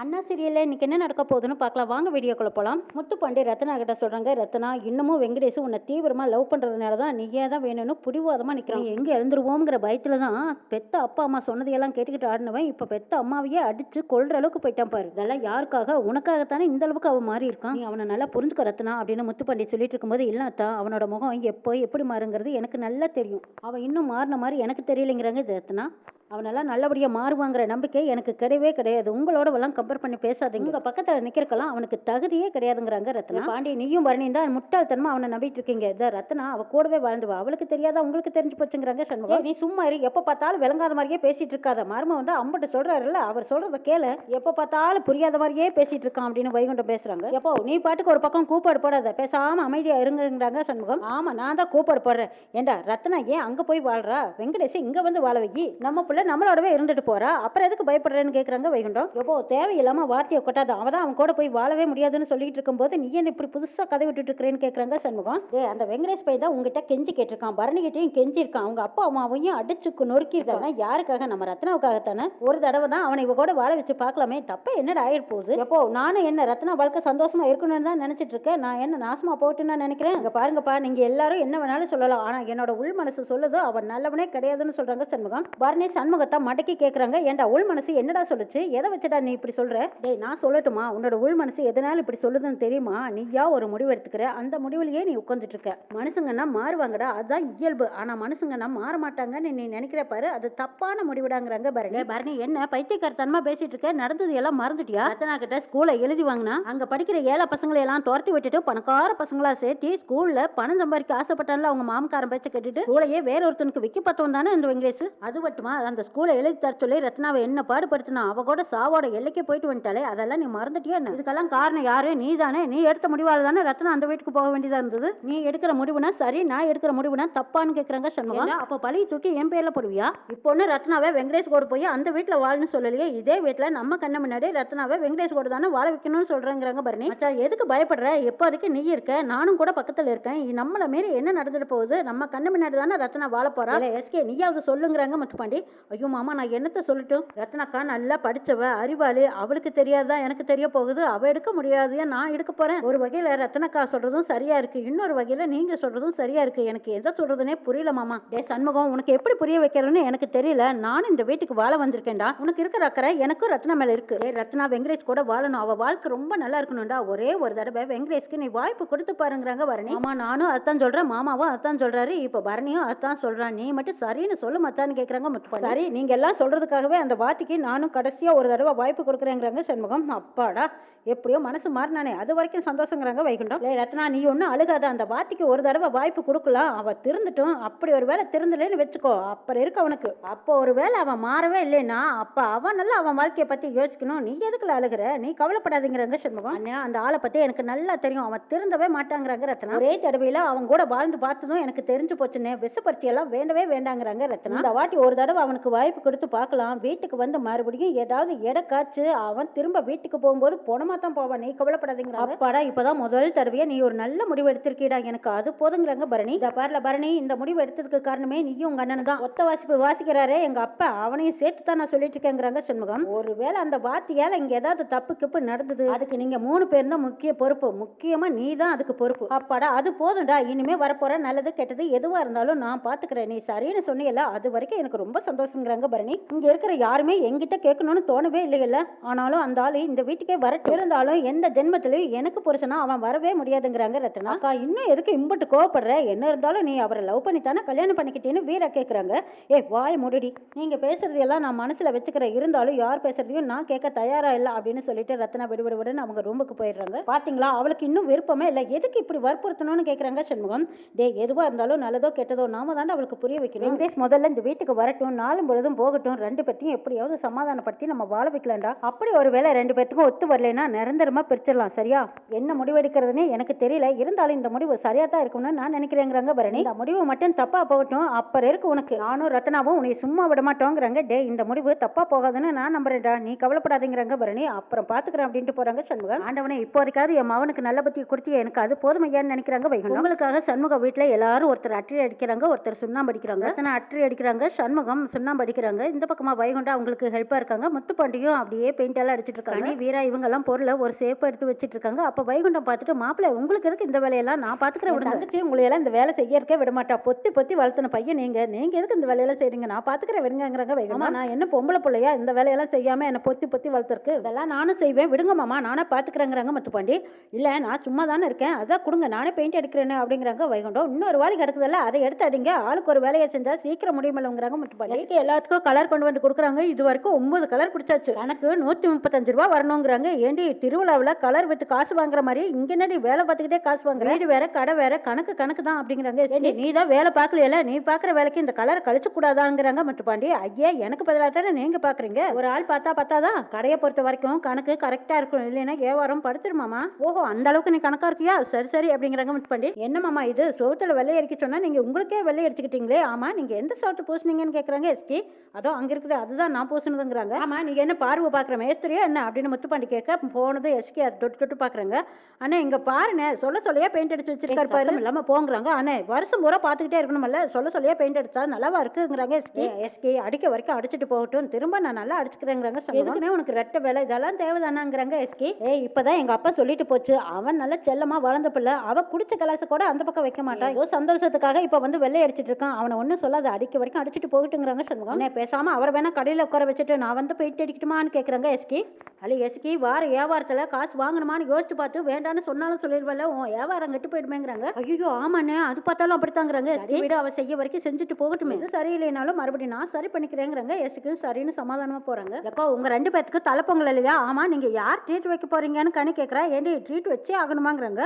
அண்ணா சீரியலில் இன்றைக்கி என்ன நடக்க போகுதுன்னு பார்க்கலாம். வாங்க வீடியோக்குள்ளே போகலாம் முத்துப்பாண்டி ரத்னா கிட்ட சொல்கிறாங்க ரத்னா இன்னமும் வெங்கடேஷும் உன்னை தீவிரமாக லவ் பண்ணுறதுனால தான் நீயே தான் வேணும்னு பிடிவாதமாக நிக்கிறான். எங்கே எழுந்துருவோங்கிற பயத்தில் தான் பெத்த அப்பா அம்மா சொன்னதையெல்லாம் கேட்டுக்கிட்டு ஆடினவன் இப்போ பெத்த அம்மாவையே அடித்து கொள்கிற அளவுக்கு போயிட்டான் பாரு. இதெல்லாம் யாருக்காக? உனக்காகத்தானே இந்த அளவுக்கு அவன் மாறி இருக்கான். நீ அவனை நல்லா புரிஞ்சுக்க ரத்னா அப்படின்னு முத்துப்பாண்டி சொல்லிட்டு இருக்கும்போது இல்லாத்தா அவனோட முகம் எப்போ எப்படி மாறுங்கிறது எனக்கு நல்லா தெரியும். அவன் இன்னும் மாறின மாதிரி எனக்கு தெரியலைங்கிறாங்க இது ரத்னா. அவனெல்லாம் நல்லபடியாக மாறுவாங்கிற நம்பிக்கை எனக்கு கிடையவே கிடையாது. உங்களோடவெல்லாம் கம்பேர் பண்ணி பேசாதீங்க. உங்கள் பக்கத்தில் நிற்கிறக்கெல்லாம் அவனுக்கு தகுதியே கிடையாதுங்கிறாங்க ரத்னா. பாண்டி நீயும் பரணி தான் முட்டாள்தனமா அவனை நம்பிட்டு இருக்கீங்க. இந்த ரத்னா அவ கூடவே வாழ்ந்துவா. அவளுக்கு தெரியாதா? உங்களுக்கு தெரிஞ்சு போச்சுங்கிறாங்க சண்முகம். நீ சும்மா இரு. எப்போ பார்த்தாலும் விளங்காத மாதிரியே பேசிட்டு இருக்காத. மர்மம் வந்து அம்பட்டு சொல்றாருல்ல அவர் சொல்றத கேளு. எப்போ பார்த்தாலும் புரியாத மாதிரியே பேசிட்டு இருக்கான் அப்படின்னு வைகுண்டம் பேசுறாங்க. எப்போ? நீ பாட்டுக்கு ஒரு பக்கம் கூப்பாடு போடாத. பேசாம அமைதியா இருங்கங்கிறாங்க சண்முகம். ஆமா நான் தான் கூப்பாடு போடுறேன். ஏண்டா ரத்னா ஏன் அங்க போய் வாழ்றா? வெங்கடேஷ் இங்க வந்து வாழ வைக்கி நம்ம பிள்ளை நம்மளோடவே இருந்துட்டு போறா. அப்புறம் எதுக்கு பயப்படுறேன்னு கேட்குறாங்க வைகுண்டம். எப்போ தேவையில்லாம வார்த்தையை கொட்டாத. அவன் தான் அவன் கூட போய் வாழவே முடியாதுன்னு சொல்லிட்டு இருக்கும்போது நீ என்ன இப்படி புதுசா கதை விட்டுட்டு இருக்கிறேன்னு கேட்குறாங்க சண்முகம். ஏ அந்த வெங்கடேஷ் பையன் தான் உங்ககிட்ட கெஞ்சி கேட்டிருக்கான். பரணி கிட்டையும் கெஞ்சி இருக்கான் அவங்க அப்பா அம்மாவையும் அடிச்சு நொறுக்கிருக்காங்க யாருக்காக? நம்ம ரத்னாவுக்காக தானே ஒரு தடவை தான் அவனை இவ கூட வாழ வச்சு பார்க்கலாமே. தப்ப என்னடா ஆயிட போகுது? எப்போ நானும் என்ன ரத்னா வாழ்க்கை சந்தோஷமா இருக்கணும்னு தான் நினைச்சிட்டு இருக்கேன். நான் என்ன நாசமா போட்டுன்னு நான் நினைக்கிறேன்? இங்க பாருங்கப்பா நீங்க எல்லாரும் என்ன வேணாலும் சொல்லலாம். ஆனா என்னோட உள் மனசு சொல்லுது. அவன் நல்லவனே கிடையாதுன்னு சொல்றாங்க சண்முகம். பரணி சண்முகத்தை மடக்கி கேக்குறாங்க. ஏன்டா உள் மனசு என்னடா சொல்லுச்சு? எதை வச்சுடா நீ இப்படி சொல்ற? டேய் நான் சொல்லட்டுமா? உன்னோட உள் மனசு எதனால இப்படி சொல்லுதுன்னு தெரியுமா? நீயா ஒரு முடிவு எடுத்துக்கிற? அந்த முடிவுலயே நீ உட்காந்துட்டு இருக்க மனுஷங்கன்னா மாறுவாங்கடா. அதுதான் இயல்பு. ஆனா மனுஷங்கன்னா மாற மாட்டாங்கன்னு நீ நினைக்கிற பாரு. அது தப்பான முடிவுடாங்கிறாங்க பரணி. பரணி என்ன பைத்தியக்காரத்தனமா பேசிட்டு இருக்க நடந்தது எல்லாம் மறந்துட்டியா? ரத்னா கிட்ட ஸ்கூல்ல எழுதி வாங்கினா? அங்க படிக்கிற ஏழை பசங்களை எல்லாம் துரத்தி விட்டுட்டு பணக்கார பசங்களா சேர்த்து ஸ்கூல்ல பணம் சம்பாதிக்க ஆசைப்பட்டான்ல அவங்க மாமக்காரன் பேச்ச கேட்டுட்டு? ஸ்கூலையே வேற ஒருத்தனுக்கு விற்க பார்த்தவன் தானே இந்த வெங்கடேஷ்? அது மட்டுமா? அந்த ஸ்கூலை எழுதி தர சொல்லி ரத்னாவை என்ன பாடுபடுத்தினா அவ கூட சாவோட எல்லைக்கே போயிட்டு வந்துட்டாலே அதெல்லாம் நீ மறந்துட்டியா என்ன? இதுக்கெல்லாம் காரணம் யாரு? நீ தானே நீ எடுத்த முடிவால தானே ரத்னா அந்த வீட்டுக்கு போக வேண்டியதா இருந்தது? நீ எடுக்கிற முடிவுனா சரி நான் எடுக்கிற முடிவுனா தப்பான்னு கேக்குறாங்க சண்முகம். அப்ப பழி தூக்கி என் பேர்ல போடுவியா? இப்போ ஒண்ணு ரத்னாவை வெங்கடேஷ் கூட போய் அந்த வீட்டுல வாழ்னு சொல்லலையே இதே வீட்டுல நம்ம கண்ணு முன்னாடி ரத்னாவை வெங்கடேஷ் கூட தானே வாழ வைக்கணும்னு சொல்றேங்கிறாங்க பரணி. மச்சான் எதுக்கு பயப்படுற? எப்போதைக்கு நீ இருக்க? நானும் கூட பக்கத்துல இருக்கேன். நம்மள மீறி என்ன நடந்துட்டு போகுது? நம்ம கண்ணு முன்னாடி தானே ரத்னா வாழ போறா? எஸ்கே நீயாவது சொல்லுங்கிறாங்க முத்துப்பாண்டி. ஐயோ மாமா நான் என்னத்த சொல்லட்டும்? ரத்னாக்கா நல்லா படிச்சவ அறிவாளி. அவளுக்கு தெரியாதா எனக்கு தெரிய போகுது. அவ எடுக்க முடியாது நான் எடுக்க போறேன். ஒரு வகையில ரத்னக்கா சொல்றதும் சரியா இருக்கு. இன்னொரு வகையில நீங்க சொல்றதும் சரியா இருக்கு. எனக்கு எதை சொல்றதுனே புரியல மாமா. டே சண்முகம் உனக்கு எப்படி புரிய வைக்கிறதுன்னு எனக்கு தெரியல. நானும் இந்த வீட்டுக்கு வாழ வந்திருக்கேன்டா. உனக்கு இருக்கிற அக்கறை எனக்கும் ரத்னா மேல இருக்கு. ஏ ரத்னா வெங்கடேஷ் கூட வாழணும். அவ வாழ்க்கை ரொம்ப நல்லா இருக்கணும்டா. ஒரே ஒரு தடவை வெங்கடேஷ்க்கு நீ வாய்ப்பு கொடுத்து பாருங்கிறாங்க வரணி ஆமா நானும் அதான் சொல்றேன். மாமாவும் அதான் சொல்றாரு. இப்ப பரணியும் அதான் சொல்றான். நீ மட்டும் சரின்னு சொல்லு மச்சான்னு கேக்குறாங்க சரி நீங்க எல்லாம் சொல்றதுக்காகவே அந்த வாத்திக்கு நானும் கடைசியா ஒரு தடவை வாய்ப்பு கொடுக்குறேங்கிறாங்க சண்முகம். அப்பாடா எப்படியோ மனசு மாறினானே. அது வரைக்கும் சந்தோஷங்கிறாங்க வைகுண்டம். லே ரத்னா நீ ஒன்றும் அழுகாத. அந்த வாத்திக்கு ஒரு தடவை வாய்ப்பு கொடுக்கலாம். அவன் திருந்துட்டும். அப்படி ஒரு வேலை திருந்தலைன்னு வச்சுக்கோ. அப்புறம் இருக்கு அவனுக்கு. அப்போ ஒரு வேளை அவன் மாறவே இல்லைன்னா அப்ப அவன் நல்லா அவன் வாழ்க்கையை பத்தி யோசிக்கணும். நீ எதுக்குல அழுகுற? நீ கவலைப்படாதீங்கிறாங்க சண்முகம். அண்ணா அந்த ஆளை பத்தி எனக்கு நல்லா தெரியும். அவன் திருந்தவே மாட்டாங்கிறாங்க ரத்னா. ஒரே தடவையில அவன் கூட வாழ்ந்து பார்த்ததும் எனக்கு தெரிஞ்சு போச்சுன்னு விஷப்பரிச்சி எல்லாம் வேண்டவே வேண்டாங்கிறாங்க ரத்னா. இந்த வாட்டி ஒரு தடவை அவனுக்கு வாய்ப்பு கொடுத்து பார்க்கலாம். வீட்டுக்கு வந்து மறுபடியும் ஏதாவது எடை காய்ச்சு அவன் திரும்ப வீட்டுக்கு போகும்போது பொணமா தான் போவான். நீ கவலைப்படாதீங்க அப்பாடா இப்பதான் முதல் தடவையா நீ ஒரு நல்ல முடிவு எடுத்திருக்கீடா. எனக்கு அது போதுங்கிறாங்க பரணி. இந்த பாருல பரணி இந்த முடிவு எடுத்ததுக்கு காரணமே நீயும் உங்க அண்ணன் தான். ஒத்த வாசிப்பு வாசிக்கிறாரே எங்க அப்பா அவனையும் சேர்த்து தான் நான் சொல்லிட்டு இருக்கேங்கிறாங்க சண்முகம். ஒருவேளை அந்த வாத்தியால இங்க ஏதாவது தப்பு கிப்பு நடந்தது? அதுக்கு நீங்க மூணு பேர் தான் முக்கிய பொறுப்பு. முக்கியமா நீ தான் அதுக்கு பொறுப்பு. அப்பாடா அது போதும்டா. இனிமே வரப்போற நல்லது கெட்டது எதுவா இருந்தாலும் நான் பாத்துக்கிறேன். நீ சரின்னு சொன்னீங்கல்ல அது வரைக்கும் எனக்கு ரொம்ப பேசுங்கிறாங்க பரணி. இங்க இருக்கிற யாருமே எங்கிட்ட கேட்கணும்னு தோணவே இல்லையில்ல. ஆனாலும் அந்த ஆளு இந்த வீட்டுக்கே வரட்டும் இருந்தாலும் எந்த ஜென்மத்திலையும் எனக்கு புருஷனா அவன் வரவே முடியாதுங்கிறாங்க ரத்னா. அக்கா இன்னும் எதுக்கு இம்புட்டு கோவப்படுற? என்ன இருந்தாலும் நீ அவரை லவ் பண்ணி தானே கல்யாணம் பண்ணிக்கிட்டேன்னு வீரா கேட்குறாங்க ஏ வாய் முடுடி. நீங்க பேசுறது எல்லாம் நான் மனசுல வச்சுக்கிறேன் இருந்தாலும் யார் பேசுறதையும் நான் கேட்க தயாரா இல்ல அப்படின்னு சொல்லிட்டு ரத்னா விடுவிடுவிடுன்னு அவங்க ரூமுக்கு போயிடுறாங்க. பாத்தீங்களா? அவளுக்கு இன்னும் விருப்பமே இல்ல. எதுக்கு இப்படி வற்புறுத்தணும்னு கேக்குறாங்க சண்முகம்? டே எதுவா இருந்தாலும் நல்லதோ கெட்டதோ நாம தாண்டா அவளுக்கு புரிய வைக்கணும். வெங்கடேஷ் முதல்ல இந்த வீட்டுக்கு வரட்டும். நாளும் பொழுதும் போகட்டும். ரெண்டு பேர்த்தையும் எப்படியாவது சமாதானப்படுத்தி நம்ம வாழ வைக்கலாம்டா. அப்படி ஒரு ஒருவேளை ரெண்டு பேர்த்துக்கும் ஒத்து வரலைன்னா நிரந்தரமா பிரிச்சிடலாம் சரியா? என்ன முடிவெடுக்கிறதுனே எனக்கு தெரியல. இருந்தாலும் இந்த முடிவு சரியா தான் இருக்கும்னு நான் நினைக்கிறேங்கிறாங்க பரணி. இந்த முடிவு மட்டும் தப்பா போகட்டும். அப்புறம் இருக்கு உனக்கு. நானும் ரத்னாவும் உன்னை சும்மா விட மாட்டோங்கிறாங்க டே இந்த முடிவு தப்பா போகாதுன்னு நான் நம்புறேன்டா. நீ கவலைப்படாதீங்கிறாங்க பரணி. அப்புறம் பாத்துக்கிறேன் அப்படின்ட்டு போறாங்க சண்முகம். ஆண்டவனே இப்போதைக்காவது என் மவனுக்கு நல்ல பத்தி கொடுத்து எனக்கு அது போதுமையான்னு நினைக்கிறாங்க வைகுண்டம் உங்களுக்காக சண்முக வீட்டுல எல்லாரும் ஒருத்தர் அற்றி அடிக்கிறாங்க ஒருத்தர் சுண்ணாம்பு அடிக்கிறாங்க. ரத்னா அற்றி அடிக்கிறாங்க. சண்முகம் சுண்ணாம்பு சுண்ணாம்பு அடிக்கிறாங்க இந்த பக்கமா வைகுண்டா அவங்களுக்கு ஹெல்ப்பா இருக்காங்க. முத்துப்பாண்டியும் அப்படியே பெயிண்ட் எல்லாம் அடிச்சிட்டு இருக்காங்க. வீரா இவங்க எல்லாம் பொருளை ஒரு சேஃபா எடுத்து வச்சிட்டு இருக்காங்க. அப்ப வைகுண்டம் பார்த்துட்டு மாப்பிள்ளை உங்களுக்கு எதுக்கு இந்த வேலையெல்லாம்? நான் பாத்துக்கிறேன் விடுங்க. தங்கச்சி உங்களை எல்லாம் இந்த வேலை செய்யறக்கே விட மாட்டா பொத்தி பொத்தி வளர்த்துன பையன் நீங்க. நீங்க எதுக்கு இந்த வேலையெல்லாம் செய்றீங்க? நான் பாத்துக்கிறேன் விடுங்கங்கிறாங்க வைகுண்டா நான் என்ன பொம்பளை பிள்ளையா? இந்த வேலையெல்லாம் செய்யாம என்ன பொத்தி பொத்தி வளர்த்துருக்கு இதெல்லாம் நானும் செய்வேன். விடுங்க மாமா. நானே பாத்துக்கிறேங்கிறாங்க முத்துப்பாண்டி. இல்ல நான் சும்மா தானே இருக்கேன். அதான் கொடுங்க. நானே பெயிண்ட் அடிக்கிறேன்னு அப்படிங்கிறாங்க வைகுண்டம். இன்னொரு வாலி கிடக்குதுல்ல அதை எடுத்து அடிங்க. ஆளுக்கு ஒரு வேலையை செஞ்சா சீக்கிரம் முடியுமில்லங்கிறாங்க முத்துப்பாண்டி. எல்லாத்துக்கும் கலர் கொண்டு வந்து கொடுக்குறாங்க. இது வரைக்கும் ஒன்பது கலர் குடிச்சாச்சு எனக்கு நூத்தி முப்பத்தஞ்சு ரூபா வரணுங்கிறாங்க. ஏண்டி திருவிழாவில் கலர் வித்து காசு வாங்குற மாதிரி இங்க என்னடி வேலை பார்த்துக்கிட்டே காசு வாங்குற? வீடு வேற கடை வேற கணக்கு கணக்கு தான் அப்படிங்கிறாங்க. ஏண்டி நீ தான் வேலை பார்க்கலையில நீ பாக்குற வேலைக்கு இந்த கலர் கழிச்சு கூடாதாங்கிறாங்க முத்துப்பாண்டி ஐயா எனக்கு பதிலாக தானே நீங்க பாக்குறீங்க ஒரு ஆள் பார்த்தா பார்த்தாதான் கடையை பொறுத்த வரைக்கும் கணக்கு கரெக்டா இருக்கும். இல்லைன்னா வியாபாரம் படுத்துருமாமா? ஓஹோ அந்த அளவுக்கு நீ கணக்கா இருக்கியா? சரி சரி அப்படிங்கிறாங்க முத்துப்பாண்டி என்ன மாமா இது? சோத்துல வெள்ளை அடிக்க சொன்னா நீங்க உங்களுக்கே வெள்ளை அடிச்சுக்கிட்டீங்களே? ஆமா நீங்க எந்த சோத்து பூசுனீங்கன்னு கேக்குறாங்க. எஸ்கி அதோ அங்க இருக்குது. அதுதான் நான் பூசுனதுங்கிறாங்க ஆமா நீங்க என்ன பார்வை பாக்குற மேஸ்திரியா என்ன அப்படின்னு முத்துப்பாண்டி கேட்க போனது எஸ்கி அதை தொட்டு தொட்டு பாக்குறாங்க அண்ணா இங்க பாருண்ணே சொல்ல சொல்லியா பெயிண்ட் அடிச்சு வச்சிருக்காரு பாரு இல்லாம போங்கிறாங்க. அண்ணே வருஷம் பூரா பாத்துக்கிட்டே இருக்கணும்ல சொல்ல சொல்லியா பெயிண்ட் அடிச்சா நல்லாவா இருக்குங்கிறாங்க எஸ்கி எஸ்கி அடிக்க வரைக்கும் அடிச்சுட்டு போகட்டும். திரும்ப நான் நல்லா அடிச்சுக்கிறேங்கிறாங்க எதுக்குனே உனக்கு ரெட்ட வேலை இதெல்லாம் தேவைதானாங்கிறாங்க எஸ்கி ஏய் இப்பதான் எங்க அப்பா சொல்லிட்டு போச்சு. அவன் நல்ல செல்லமா வளர்ந்த பிள்ளை. அவ குடிச்ச கலாச கூட அந்த பக்கம் வைக்க மாட்டான் ஏதோ சந்தோஷத்துக்காக இப்ப வந்து வெள்ளை அடிச்சிட்டு இருக்கான். அவனை ஒன்னும் சொல்லாத அடிக்க வரைக்கும் அடிச்சுட்டு போகட்டுங்கிறாங்க சண்முகம் அண்ணே, பேசாம அவரை வேணா கடையில உட்கார வச்சுட்டு நான் வந்து பெயிண்ட் அடிக்கட்டுமான்னு கேக்குறாங்க எஸ்கி. அல்ல எஸ்கி வார வியாபாரத்துல காசு வாங்கணுமான்னு யோசிச்சு பார்த்து வேண்டான்னு சொன்னாலும் சொல்லிடுவல உன் வியாபாரம் கெட்டு போயிடுமேங்கிறாங்க. ஐயோ ஆமாண்ணே அது பார்த்தாலும் அப்படித்தாங்கிறாங்க எஸ்கி. வீடு அவ செய்ய வரைக்கும் செஞ்சுட்டு போகட்டுமே. இது சரியில்லைனாலும் மறுபடியும் நான் சரி பண்ணிக்கிறேங்கிறாங்க எஸ்க்கு சரின்னு சமாதானமா போறாங்க. எப்போ உங்க ரெண்டு பேத்துக்கு தலைப்பொங்கல் இல்லையா? ஆமா நீங்க யார் ட்ரீட் வைக்க போறீங்கன்னு கனி கேக்குறா ஏண்டி ட்ரீட் வச்சே ஆகணுமாங்கிறாங்க.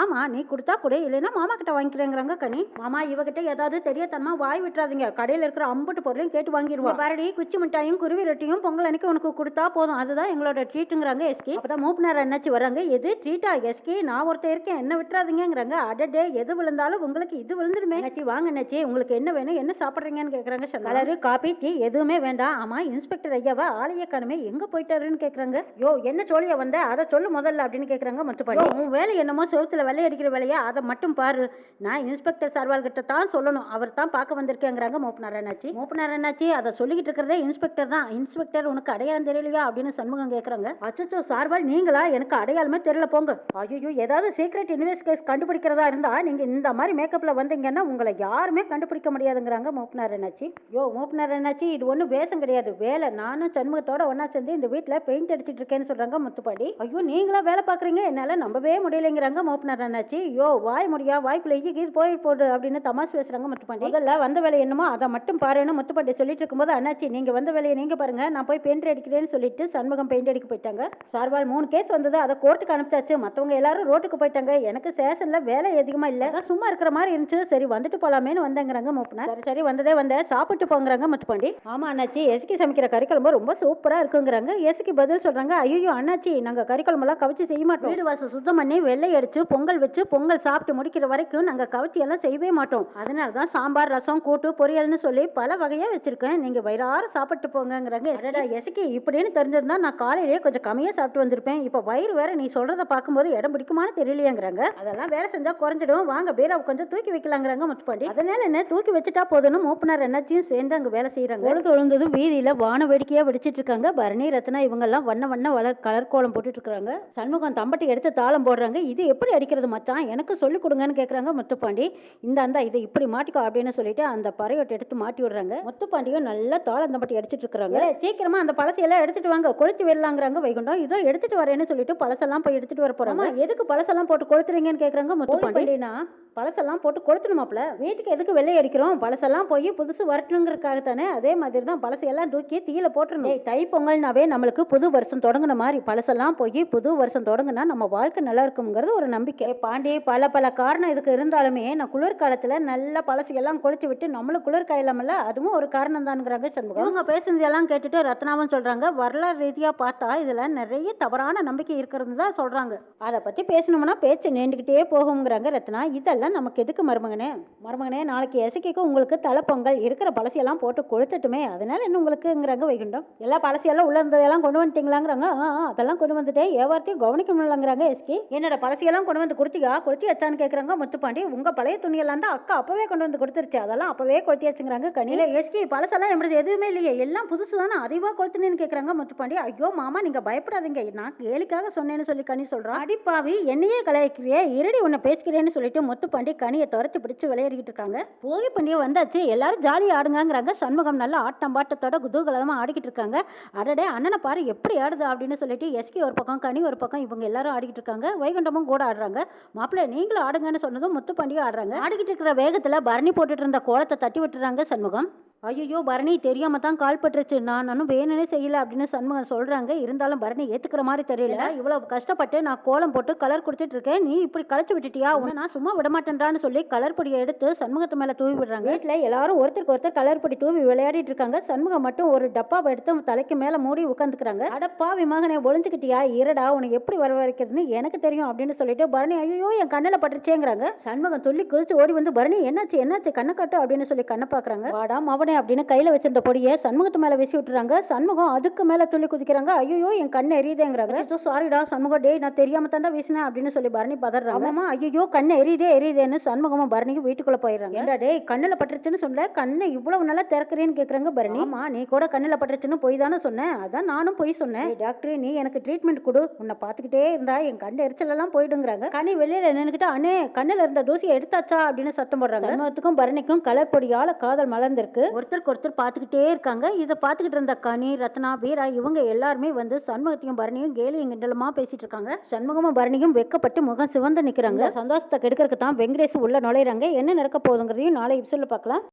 ஆமா நீ கொடுத்தா கொடு இல்லைன்னா மாமா கிட்ட வாங்கிக்கிறேங்கிறாங்க கனி. மாமா இவகிட்ட ஏதாவது தெரியத்தனமா வாய் விட்டுறாதீங்க. கடையில இருக்கிற அம்புட்டு பொருளையும் கேட்டு வாங்கிடுவா பாரடி குச்சி மிட்டாயும் குருவி ரொட்டியும் பொங்கல் அன்னைக்கு உனக்கு கொடுத்தா போதும். அதுதான் எங்களோட ட்ரீட்டுங்கிறாங்க எஸ்கி அப்பதான் மூப்பினார் என்னாச்சு வராங்க எது ட்ரீட்டா எஸ்கி நான் ஒருத்தர் இருக்கேன் என்ன விட்டுறாதீங்கிறாங்க அடடே எது விழுந்தாலும் உங்களுக்கு இது விழுந்துருமே. என்னாச்சி வாங்க என்னாச்சி உங்களுக்கு என்ன வேணும் என்ன சாப்பிட்றீங்கன்னு கேக்குறாங்க கலரு காபி டீ எதுவுமே வேண்டாம். ஆமா இன்ஸ்பெக்டர் ஐயாவா ஆலய காணுமே எங்க போயிட்டாருன்னு கேக்குறாங்க. யோ என்ன சோழியா வந்த? அதை சொல்லு முதல்ல அப்படின்னு கேக்குறாங்க முத்துப்பாண்டி உன் வேலை என்னமோ செவுத்துல வெள்ளை அடிக்கிற வேலையா? அதை மட்டும் பாரு. நான் இன்ஸ்பெக்டர் சர்வால் கிட்ட தான் சொல்லணும். அவர் தான் பார்க்க வந்திருக்கேங்கிறாங்க மூப்பனார் என்னாச்சி மூப்பனார் என்னாச்சி? அதை சொல்லிக்கிட்டு இருக்கிறதே இன்ஸ்பெக்டர் தான். இன்ஸ்பெக்டர் உனக்கு அடையாளம் தெரியலையா? அப்படின்னு சண்முகம் கேட்குறாங்க அச்சோ சார்வால் நீங்களா? எனக்கு அடையாளமே தெரியல போங்க. ஐயோ ஏதாவது சீக்ரெட் இன்வெஸ்டிகேஸ் கண்டுபிடிக்கிறதா இருந்தா நீங்க இந்த மாதிரி மேக்கப்ல வந்தீங்கன்னா உங்களை யாருமே கண்டுபிடிக்க முடியாதுங்கிறாங்க மூப்பனார் என்னாச்சி. யோ மூப்பனார் என்னாச்சி? இது ஒன்றும் வேஷம் கிடையாது. வேலை. நானும் சண்முகத்தோட ஒன்னா சேர்ந்து இந்த வீட்டில் பெயிண்ட் அடிச்சிட்டு இருக்கேன்னு சொல்றாங்க முத்துப்பாடி ஐயோ நீங்களா வேலை பார்க்குறீங்க என்னால் நம்பவே முடியலைங்கிறாங்க மூப்பனார் என்னாச்சி. யோ வாய் முடியா? வாய்க்குள்ள இது போய் போடு அப்படின்னு தமாஸ் பேசுறாங்க முத்துப்பாண்டி. முதல்ல வந்த வேலை என்னமோ அதை மட்டும் பாருன்னு முத்துப்பாண்டி சொல்லிட்டு இருக்கும்போது அண்ணாச்சி நீங்கள் வந்த வேலையை நீங்கள் பாருங்கள் நான் போய் பெயிண்ட் அடிக்கிறேன்னு சொல்லிட்டு சண்முகம் பெயிண்ட் அடிக்க போயிட்டாங்க. சார்வால் மூணு கேஸ் வந்தது. அதை கோர்ட்டுக்கு அனுப்பிச்சாச்சு. மற்றவங்க எல்லாரும் ரோட்டுக்கு போயிட்டாங்க. எனக்கு ஸ்டேஷனில் வேலை அதிகமாக இல்லை. சும்மா இருக்கிற மாதிரி இருந்துச்சு. சரி வந்துட்டு போகலாமேன்னு வந்தேங்கிறாங்க மூப்பனா. சரி சரி வந்ததே வந்த. சாப்பிட்டு போங்கிறாங்க முத்துப்பாண்டி. ஆமாம் அண்ணாச்சி. எசுக்கி சமைக்கிற கறிக்குழம்பு ரொம்ப சூப்பராக இருக்குங்கிறாங்க. எஸ்கி பதில் சொல்கிறாங்க ஐயோ அண்ணாச்சி நாங்கள் கறிக்குழம்புலாம் கவிச்சு செய்ய மாட்டோம். வீடு வாசல் சுத்தம் பண்ணி வெள்ளை அடிச்சு பொங்கல் வச்சு பொங்கல் சாப்பிட்டு முடிக்கிற வரைக்கும் நாங்கள் கவிச்சி எல்லாம் செய்யவே மாட்டோம். அதனால தான் சாம்பார் ரசம் கூட்டு பொரியல்னு சொல்லி பல வகையாக வச்சிருக்கேன். நீங்க வயிறார சாப்பிட்டு போங்கங்கிறாங்க. அடடா எசக்கி இப்படின்னு தெரிஞ்சிருந்தா நான் காலையிலேயே கொஞ்சம் கம்மியா சாப்பிட்டு வந்திருப்பேன். இப்ப வயிறு வேற நீ சொல்றத பார்க்கும்போது இடம் பிடிக்குமான்னு தெரியலையேங்கிறாங்க. அதெல்லாம் வேலை செஞ்சா குறைஞ்சிடும். வாங்க பீராவை கொஞ்சம் தூக்கி வைக்கலாங்கிறாங்க முத்துப்பாண்டி அதனால என்ன? தூக்கி வச்சுட்டா போதும்னு மூப்பனார் என்னாச்சியும் சேர்ந்து அங்க வேலை செய்யறாங்க பொழுது விழுந்ததும் வீதியில வான வேடிக்கையா வெடிச்சிட்டு இருக்காங்க. பரணி ரத்னா இவங்க எல்லாம் வண்ண வண்ண வளர் கலர் கோலம் போட்டுட்டு இருக்காங்க. சண்முகம் தம்பட்டி எடுத்து தாளம் போடுறாங்க. இது எப்படி அடிக்கிறது மச்சான்? எனக்கு சொல்லி கொடுங்கன்னு கேக்குறாங்க முத்துப்பாண்டி இந்த அந்த இதை இப்படி மாட்டிக்கோ அப்படின்னு சொல்லிட்டு அந்த பறையோட்டை எடுத்து மாட்டி விடுறாங்க. முத்துப்பாண்டியும் நல்லா தாளம் தம்பட்டி அடிச்சிட்டு இருக்காங்க "ஏய், சீக்கிரமா அந்த பழசையெல்லாம் எடுத்துட்டு வாங்க கொளுத்தி விடலாங்கிறாங்க வைகுண்டம். இதோ எடுத்துட்டு வரேன்னு சொல்லிட்டு பழசெல்லாம் போய் எடுத்துட்டு வர போறாங்க. எதுக்கு பழசெல்லாம் போட்டு கொளுத்துறீங்கன்னு கேக்குறாங்க முத்துப்பாண்டினா பழசெல்லாம் போட்டு கொளுத்தணுமாப்ல? வீட்டுக்கு எதுக்கு வெள்ளை அடிக்கிறோம்? பழசெல்லாம் போய் புதுசு வரட்டுங்கிறதுக்காக தானே அதே மாதிரி தான் பழசையெல்லாம் தூக்கி தீயில போட்டுருணும் தை பொங்கல்னாவே நம்மளுக்கு புது வருஷம் தொடங்குன மாதிரி பழசெல்லாம் போய் புது வருஷம் தொடங்குனா நம்ம வாழ்க்கை நல்லா இருக்குங்கிறது ஒரு நம்பிக்கை. பாண்டி பல பல காரணம் இதுக்கு இருந்தாலுமே நான் குளிர்காலத்துல நல்ல பழசையெல்லாம் கொளுத்தி விட்டு நம்மளும் குளிர் காயலாமல்ல அதுவும் ஒரு காரணம் தானுங்கிறாங்க சண்முகம். இவங்க பேசுனதெல்லாம் கேட்டுட்டு ரத்னாவும் சொல்றாங்க வரலாறு ரீதியா பார்த்தா இதுல நிறைய தவறான நம்பிக்கை இருக்கிறது தான் சொல்றாங்க. அதை பத்தி பேசணும்னா பேச்சு நீண்டுகிட்டே போகுங்கிறாங்க ரத்னா. இதெல்லாம் நமக்கு எதுக்கு மருமகனே? மருமகனே நாளைக்கு எசைக்கு உங்களுக்கு தலைப்பொங்கல் இருக்கிற பழசியெல்லாம் போட்டு கொளுத்துட்டுமே. அதனால என்ன உங்களுக்குங்கிறாங்க வைகுண்டம்? எல்லா பழசியெல்லாம் உள்ள இருந்ததெல்லாம் கொண்டு வந்துட்டீங்களாங்கிறாங்க. அதெல்லாம் கொண்டு வந்துட்டேன் ஏவார்த்தையும் கவனிக்கணும்லங்கிறாங்க எஸ்கி என்னோட பழசியெல்லாம் கொண்டு வந்து கொடுத்தியா கொளுத்தி வச்சான்னு கேட்குறாங்க முத்துப்பாண்டி. உங்க பழைய துணியெல்லாம் தான் அக்கா அப்பவே கொண்டு வந்து கொடுத்துருச்சு. அதெல்லாம் அப்பவே கொளுத்தி வச்சுங்கிறாங்க கனியில எஸ்கி பழசெல்லாம் எம்பது எதுவுமே இல்லையே. எல்லாம் புதுசு தானே அதிகமாக கொளுத்துனேன்னு கேட்குறாங்க முத்துப்பாண்டி ஐயோ மாமா நீங்கள் பயப்படாதீங்க. நான் கேலிக்காக சொன்னேன்னு சொல்லி கனி சொல்கிறான் அடிப்பாவி என்னையே கலாய்க்கிறியே? இருடி உன்னை பேசிக்கிறேன்னு சொல்லிட்டு முத்துப்பாண்டி கனியை துரத்தி பிடிச்சு விளையாடிக்கிட்டு இருக்காங்க. போகி பண்டிகை வந்தாச்சு. எல்லாரும் ஜாலியாக ஆடுங்கங்கிறாங்க சண்முகம் நல்லா ஆட்டம் பாட்டத்தோட குதூகலமாக ஆடிக்கிட்டு இருக்காங்க. அடடே அண்ணனை பாரு எப்படி ஆடுது அப்படின்னு சொல்லிட்டு எஸ்கி ஒரு பக்கம் கனி ஒரு பக்கம் இவங்க எல்லாரும் ஆடிக்கிட்டு இருக்காங்க. வைகுண்டமும் கூட ஆடுறாங்க. மாப்பிள்ளை நீங்களும் ஆடுங்கன்னு சொன்னதும் முத்துப்பாண்டியும் ஆடுறாங்க. ஆடிக்கிட்டு இருக்கிற வேகத்தில் பரணி போட்டுட்டு இருந்த கோலத்தை தட்டி விட்டுறாங்க சண்முகம். ஐயோ பரணி தெரியாம தான் கால் பட்டுருச்சு. நான் நானும் வேணும்னே செய்யல அப்படின்னு சண்முகம் சொல்றாங்க. இருந்தாலும் பரணி ஏத்துக்கிற மாதிரி தெரியல. இவ்வளவு கஷ்டப்பட்டு நான் கோலம் போட்டு கலர் கொடுத்துட்டு இருக்கேன். நீ இப்படி களைச்சு விட்டுட்டியா? உன்னை நான் சும்மா விட மாட்டேன்டான்னு சொல்லி கலர் பொடியை எடுத்து சண்முகத்து மேல தூவி விடுறாங்க. வீட்டுல எல்லாரும் ஒருத்தருக்கு ஒருத்தர் கலர் பொடி தூவி விளையாடிட்டு இருக்காங்க. சண்முகம் மட்டும் ஒரு டப்பாவை எடுத்து தலைக்கு மேல மூடி உட்காந்துக்கிறாங்க அடப்பாவி மகனே ஒளிஞ்சுக்கிட்டியா? இருடா உனக்கு எப்படி வர வைக்கிறதுன்னு எனக்கு தெரியும் அப்படின்னு சொல்லிட்டு பரணி ஐயோ என் கண்ணில் பட்டுருச்சேங்கிறாங்க. சண்முகம் சொல்லி குதிச்சு ஓடி வந்து பரணி என்னாச்சு என்னாச்சு கண்ணை காட்டு அப்படின்னு சொல்லி கண்ணை பாக்குறாங்க. வாடா மவனே அப்படின்னு கையில வச்சிருந்த பொடியை சண்முகத்து மேல வீசி விட்டுறாங்க. சண்முகம் அதுக்கு மேல துள்ளி குதிக்கிறாங்க. ஐயோ என் கண்ணு எரியுதேங்கிறாங்க. சாரிடா சண்முகம் டேய் நான் தெரியாம தாண்டா வீசினேன் அப்படின்னு சொல்லி பரணி பதறாங்க. ஆமா ஐயோ கண்ணு எரியுதே எரியுதேன்னு சண்முகமும் பரணியும் வீட்டுக்குள்ள போயிடுறாங்க. ஏண்டா டேய் கண்ணுல பட்டுருச்சுன்னு சொல்ல கண்ணை இவ்வளவு நல்லா திறக்கிறேன்னு கேக்குறாங்க பரணி. ஆமா நீ கூட கண்ணுல பட்டுருச்சுன்னு போய் தானே சொன்னேன் அதான் நானும் போய் சொன்னேன். "ஏய், டாக்டர் நீ எனக்கு ட்ரீட்மெண்ட் கொடு. உன்னை பார்த்துக்கிட்டே இருந்தா என் கண் எரிச்சல் எல்லாம் போயிடுங்கிறாங்க. கனி வெளியில நின்னுக்கிட்டு அண்ணே கண்ணுல இருந்த தூசியை எடுத்தாச்சா? அப்படின்னு சத்தம் போடுறாங்க. சண்முகத்துக்கும் பரணிக்கும் கலர் பொடியால காதல் மலர்ந்திருக்கு. ஒருத்தருக்கு ஒருத்தர் பார்த்துக்கிட்டே இருக்காங்க. இதை பார்த்துக்கிட்டு இருந்த கனி ரத்னா வீரா இவங்க எல்லாருமே வந்து சண்முகத்தையும் பரணியும் கேலியும் கிண்டலுமா பேசிட்டு இருக்காங்க. சண்முகமும் பரணியும் வெக்கப்பட்டு முகம் சிவந்து நிக்கிறாங்க. சந்தோஷத்தை கெடுக்கறதுக்கு தான் வெங்கடேஷ் உள்ள நுழையிறாங்க. என்ன நடக்க போகுதுங்கிறதையும் நாளை எபிசோட்ல பார்க்கலாம்.